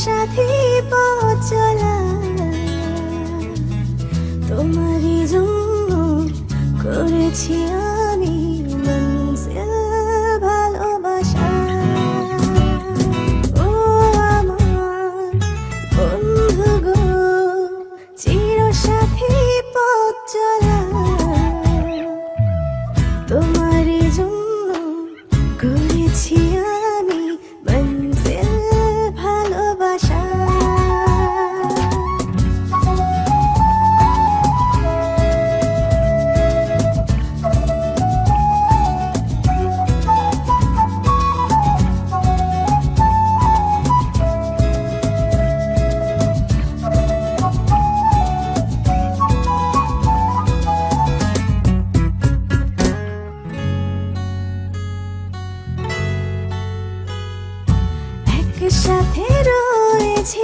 সাথে পথ চলা তোমারই জন্য করেছি একসাথে রয়েছি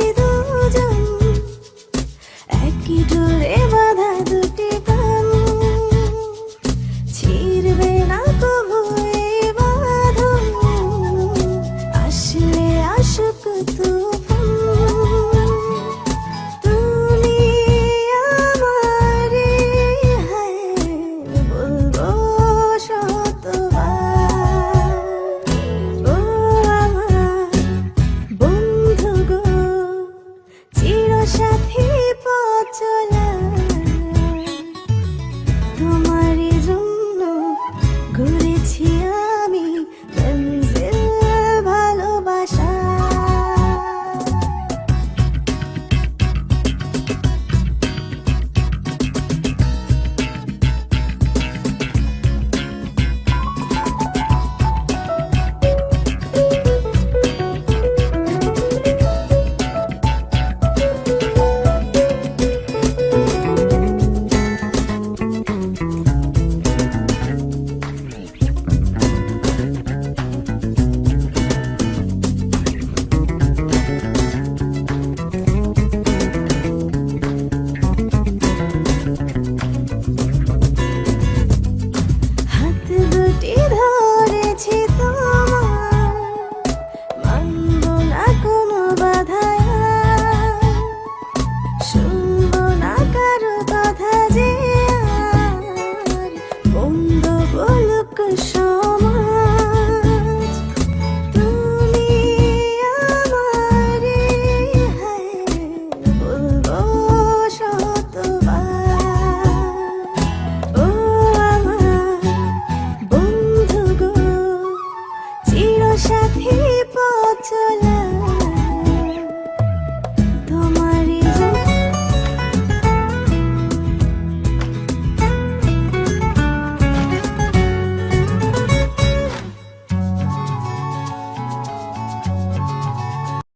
বন্ধু গো চির সাথী পথ চলা